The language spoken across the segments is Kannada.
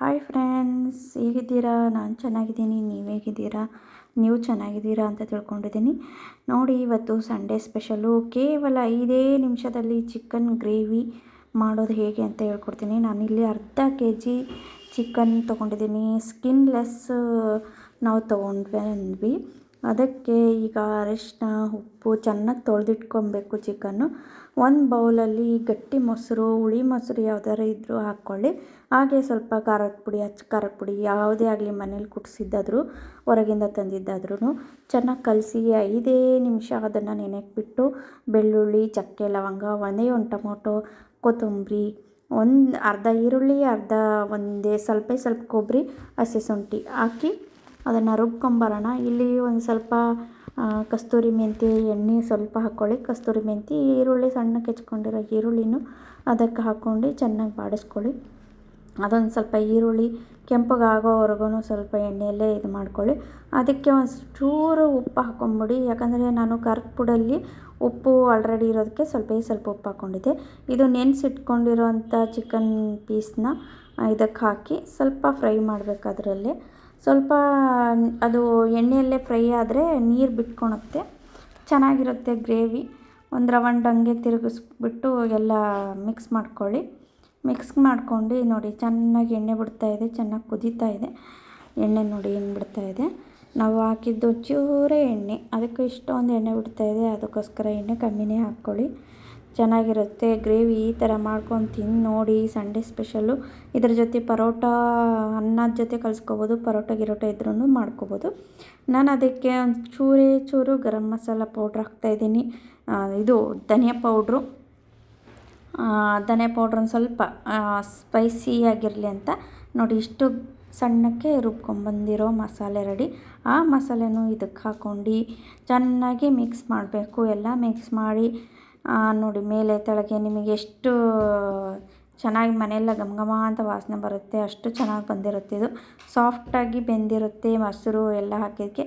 ಹಾಯ್ ಫ್ರೆಂಡ್ಸ್ ಹೇಗಿದ್ದೀರಾ? ನಾನು ಚೆನ್ನಾಗಿದ್ದೀನಿ, ನೀವು ಹೇಗಿದ್ದೀರಾ? ನೀವು ಚೆನ್ನಾಗಿದ್ದೀರಾ ಅಂತ ತಿಳ್ಕೊಂಡಿದ್ದೀನಿ. ನೋಡಿ, ಇವತ್ತು ಸಂಡೇ ಸ್ಪೆಷಲು ಕೇವಲ ಐದೇ ನಿಮಿಷದಲ್ಲಿ ಚಿಕನ್ ಗ್ರೇವಿ ಮಾಡೋದು ಹೇಗೆ ಅಂತ ಹೇಳ್ಕೊಡ್ತೀನಿ. ಇಲ್ಲಿ ಅರ್ಧ ಕೆ ಜಿ ಚಿಕನ್ ತೊಗೊಂಡಿದ್ದೀನಿ. ಸ್ಕಿನ್ಲೆಸ್ ನಾವು ತೊಗೊಂಡ್ವಿ. ಅದಕ್ಕೆ ಈಗ ಅರಿಶಿನ ಉಪ್ಪು ಚೆನ್ನಾಗಿ ತೊಳೆದಿಟ್ಕೊಬೇಕು ಚಿಕನ್ನು. ಒಂದು ಬೌಲಲ್ಲಿ ಗಟ್ಟಿ ಮೊಸರು, ಹುಳಿ ಮೊಸರು ಯಾವ್ದಾರು ಇದ್ದರೂ ಹಾಕ್ಕೊಳ್ಳಿ. ಹಾಗೆ ಸ್ವಲ್ಪ ಖಾರದ ಪುಡಿ ಅಚ್ಚ ಖಾರದ ಪುಡಿ ಯಾವುದೇ ಆಗಲಿ ಮನೇಲಿ ಕುಟ್ಸಿದ್ದಾದರೂ, ಹೊರಗಿಂದ ತಂದಿದ್ದಾದ್ರೂ ಚೆನ್ನಾಗಿ ಕಲಸಿ ಐದೇ ನಿಮಿಷ ಅದನ್ನು ನೆನೆಯಕ್ಕೆ ಬಿಟ್ಟು ಬೆಳ್ಳುಳ್ಳಿ, ಚಕ್ಕೆ, ಲವಂಗ, ಒಂದೇ ಒಂದು ಟೊಮೊಟೊ, ಕೊತ್ತಂಬರಿ, ಒಂದು ಅರ್ಧ ಈರುಳ್ಳಿ, ಅರ್ಧ ಒಂದೇ ಸ್ವಲ್ಪ ಸ್ವಲ್ಪ ಕೊಬ್ಬರಿ, ಹಸಿ ಶುಂಠಿ ಹಾಕಿ ಅದನ್ನು ರುಬ್ಕೊಂಬರೋಣ. ಇಲ್ಲಿ ಒಂದು ಸ್ವಲ್ಪ ಕಸ್ತೂರಿ ಮೆಂತ್ಯ ಎಣ್ಣೆ ಸ್ವಲ್ಪ ಹಾಕ್ಕೊಳ್ಳಿ. ಕಸ್ತೂರಿ ಮೆಂತ್ಯೆ ಈರುಳ್ಳಿ ಸಣ್ಣಕ್ಕೆ ಹೆಚ್ಕೊಂಡಿರೋ ಈರುಳ್ಳಿನೂ ಅದಕ್ಕೆ ಹಾಕ್ಕೊಂಡು ಚೆನ್ನಾಗಿ ಬಾಡಿಸ್ಕೊಳ್ಳಿ. ಅದೊಂದು ಸ್ವಲ್ಪ ಈರುಳ್ಳಿ ಕೆಂಪಗಾಗೋವರೆಗೂ ಸ್ವಲ್ಪ ಎಣ್ಣೆಯಲ್ಲೇ ಇದು ಮಾಡ್ಕೊಳ್ಳಿ. ಅದಕ್ಕೆ ಒಂದು ಚೂರು ಉಪ್ಪು ಹಾಕ್ಕೊಂಬಿಡಿ. ಯಾಕಂದರೆ ನಾನು ಖಾರದ ಪುಡಲ್ಲಿ ಉಪ್ಪು ಆಲ್ರೆಡಿ ಇರೋದಕ್ಕೆ ಸ್ವಲ್ಪ ಸ್ವಲ್ಪ ಉಪ್ಪು ಹಾಕ್ಕೊಂಡಿದ್ದೆ. ಇದು ನೆನೆಸಿಟ್ಕೊಂಡಿರೋಂಥ ಚಿಕನ್ ಪೀಸ್ನ ಇದಕ್ಕೆ ಹಾಕಿ ಸ್ವಲ್ಪ ಫ್ರೈ ಮಾಡಬೇಕು ಅದರಲ್ಲೇ. ಸ್ವಲ್ಪ ಅದು ಎಣ್ಣೆಯಲ್ಲೇ ಫ್ರೈ ಆದರೆ ನೀರು ಬಿಟ್ಕೊಳುತ್ತೆ ಚೆನ್ನಾಗಿರುತ್ತೆ ಗ್ರೇವಿ. ಒಂದು ರವಂಡ್ ಹಂಗೆ ತಿರುಗಿಸ್ಬಿಟ್ಟು ಎಲ್ಲ ಮಿಕ್ಸ್ ಮಾಡ್ಕೊಳ್ಳಿ. ಮಿಕ್ಸ್ ಮಾಡ್ಕೊಂಡು ನೋಡಿ ಚೆನ್ನಾಗಿ ಎಣ್ಣೆ ಬಿಡ್ತಾ ಇದೆ, ಚೆನ್ನಾಗಿ ಕುದೀತಾ ಇದೆ. ಎಣ್ಣೆ ನೋಡಿ ಏನು ಬಿಡ್ತಾ ಇದೆ. ನಾವು ಹಾಕಿದ್ದು ಚೂರೇ ಎಣ್ಣೆ. ಅದಕ್ಕೆ ಇಷ್ಟೊಂದು ಎಣ್ಣೆ ಬಿಡ್ತಾ ಇದೆ, ಅದಕ್ಕೋಸ್ಕರ ಎಣ್ಣೆ ಕಮ್ಮಿನೇ ಹಾಕ್ಕೊಳ್ಳಿ. ಚೆನ್ನಾಗಿರುತ್ತೆ. ಗ್ರೇವಿ ಈ ಥರ ಮಾಡ್ಕೊಂಡು ತಿಂದು ನೋಡಿ, ಸಂಡೇ ಸ್ಪೆಷಲ್ಲು ಇದ್ರ ಜೊತೆ ಪರೋಟ ಅನ್ನದ ಜೊತೆ ಕಲಿಸ್ಕೋಬೋದು, ಪರೋಟ ಗಿರೋಟ ಇದ್ರೂ ಮಾಡ್ಕೋಬೋದು. ನಾನು ಅದಕ್ಕೆ ಒಂದು ಚೂರೇ ಚೂರು ಗರಂ ಮಸಾಲ ಪೌಡ್ರ್ ಹಾಕ್ತಾಯಿದ್ದೀನಿ ಇದು ಧನಿಯಾ ಪೌಡ್ರು. ಧನಿಯಾ ಪೌಡ್ರ್ ಒಂದು ಸ್ವಲ್ಪ ಸ್ಪೈಸಿಯಾಗಿರಲಿ ಅಂತ. ನೋಡಿ, ಇಷ್ಟು ಸಣ್ಣಕ್ಕೆ ರುಬ್ಕೊಂಬಂದಿರೋ ಮಸಾಲೆ ರೆಡಿ. ಆ ಮಸಾಲೆನೂ ಇದಕ್ಕೆ ಹಾಕ್ಕೊಂಡು ಚೆನ್ನಾಗಿ ಮಿಕ್ಸ್ ಮಾಡಬೇಕು. ಎಲ್ಲ ಮಿಕ್ಸ್ ಮಾಡಿ ನೋಡಿ, ಮೇಲೆ, ಕೆಳಗೆ ನಿಮಗೆ ಎಷ್ಟು ಚೆನ್ನಾಗಿ ಮನೆಯೆಲ್ಲ ಘಮ ಘಮ ಅಂತ ವಾಸನೆ ಬರುತ್ತೆ, ಅಷ್ಟು ಚೆನ್ನಾಗಿ ಬಂದಿರುತ್ತೆ ಇದು. ಸಾಫ್ಟಾಗಿ ಬೆಂದಿರುತ್ತೆ ಮೊಸರು ಎಲ್ಲ ಹಾಕಿದ್ದಕ್ಕೆ.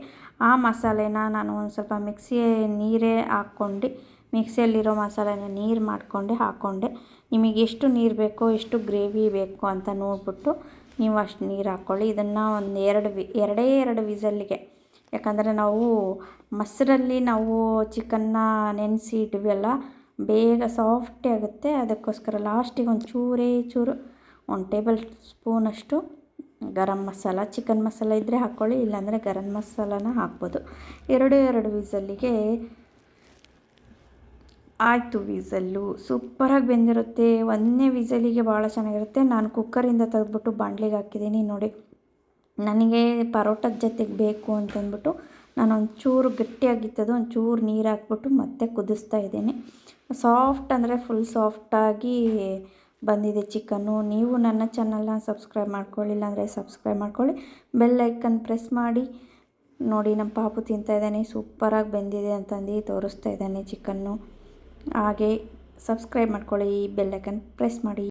ಆ ಮಸಾಲೆನ ನಾನು ಒಂದು ಸ್ವಲ್ಪ ಮಿಕ್ಸಿ ನೀರೇ ಹಾಕ್ಕೊಂಡು, ಮಿಕ್ಸಿಯಲ್ಲಿರೋ ಮಸಾಲೆನ ನೀರು ಮಾಡಿಕೊಂಡೆ ಹಾಕ್ಕೊಂಡೆ ನಿಮಗೆ ಎಷ್ಟು ನೀರು ಬೇಕೋ ಎಷ್ಟು ಗ್ರೇವಿ ಬೇಕು ಅಂತ ನೋಡಿಬಿಟ್ಟು ನೀವು ಅಷ್ಟು ನೀರು ಹಾಕ್ಕೊಳ್ಳಿ. ಇದನ್ನು ಒಂದು ಎರಡು ವಿ, ಎರಡೇ ಎರಡು ವಿಸಲ್ಲಿಗೆ ಯಾಕಂದರೆ ನಾವು ಮೊಸರಲ್ಲಿ ನಾವು ಚಿಕನ್ನ ನೆನೆಸಿ ಇಟ್ವಲ್ಲ ಬೇಗ ಸಾಫ್ಟಿ ಆಗುತ್ತೆ. ಅದಕ್ಕೋಸ್ಕರ ಲಾಸ್ಟಿಗೆ ಒಂದು ಚೂರೇ ಚೂರು, ಒಂದು ಟೇಬಲ್ ಸ್ಪೂನಷ್ಟು ಗರಂ ಮಸಾಲ ಚಿಕನ್ ಮಸಾಲ ಇದ್ದರೆ ಹಾಕ್ಕೊಳ್ಳಿ, ಇಲ್ಲಾಂದರೆ ಗರಂ ಮಸಾಲನ ಹಾಕ್ಬೋದು. ಎರಡು ಎರಡು ವೀಸಲ್ಲಿಗೆ ಆಯಿತು ವೀಸಲ್ಲು ಸೂಪರಾಗಿ ಬೆಂದಿರುತ್ತೆ. ಒಂದನೇ ವೀಸಲಿಗೆ ಭಾಳ ಚೆನ್ನಾಗಿರುತ್ತೆ. ನಾನು ಕುಕ್ಕರಿಂದ ತೆಗೆದ್ಬಿಟ್ಟು ಬಾಂಡ್ಲಿಗೆ ಹಾಕಿದ್ದೀನಿ ನೋಡಿ. ನನಗೆ ಪರೋಟದ ಜೊತೆಗೆ ಬೇಕು ಅಂತಂದ್ಬಿಟ್ಟು ನಾನು ಒಂಚೂರು ಗಟ್ಟಿಯಾಗಿತ್ತದು, ಒಂಚೂರು ನೀರು ಹಾಕ್ಬಿಟ್ಟು ಮತ್ತೆ ಕುದಿಸ್ತಾ ಇದ್ದೀನಿ. ಸಾಫ್ಟ್ ಅಂದರೆ ಫುಲ್ ಸಾಫ್ಟಾಗಿ ಬಂದಿದೆ ಚಿಕನ್ನು. ನೀವು ನನ್ನ ಚಾನಲ್ನ ಸಬ್ಸ್ಕ್ರೈಬ್ ಮಾಡ್ಕೊಳ್ಳಿಲ್ಲ ಅಂದರೆ ಸಬ್ಸ್ಕ್ರೈಬ್ ಮಾಡ್ಕೊಳ್ಳಿ. ಬೆಲ್ ಐಕನ್ ಪ್ರೆಸ್ ಮಾಡಿ. ನೋಡಿ ನಮ್ಮ ಪಾಪು ತಿಂತಾ ಇದ್ದಾನೆ ಸೂಪರಾಗಿ ಬೆಂದಿದೆ ಅಂತಂದು ತೋರಿಸ್ತಾ ಇದ್ದಾನೆ ಚಿಕನ್ನು. ಹಾಗೆ ಸಬ್ಸ್ಕ್ರೈಬ್ ಮಾಡ್ಕೊಳ್ಳಿ ಬೆಲ್ ಐಕನ್ ಪ್ರೆಸ್ ಮಾಡಿ.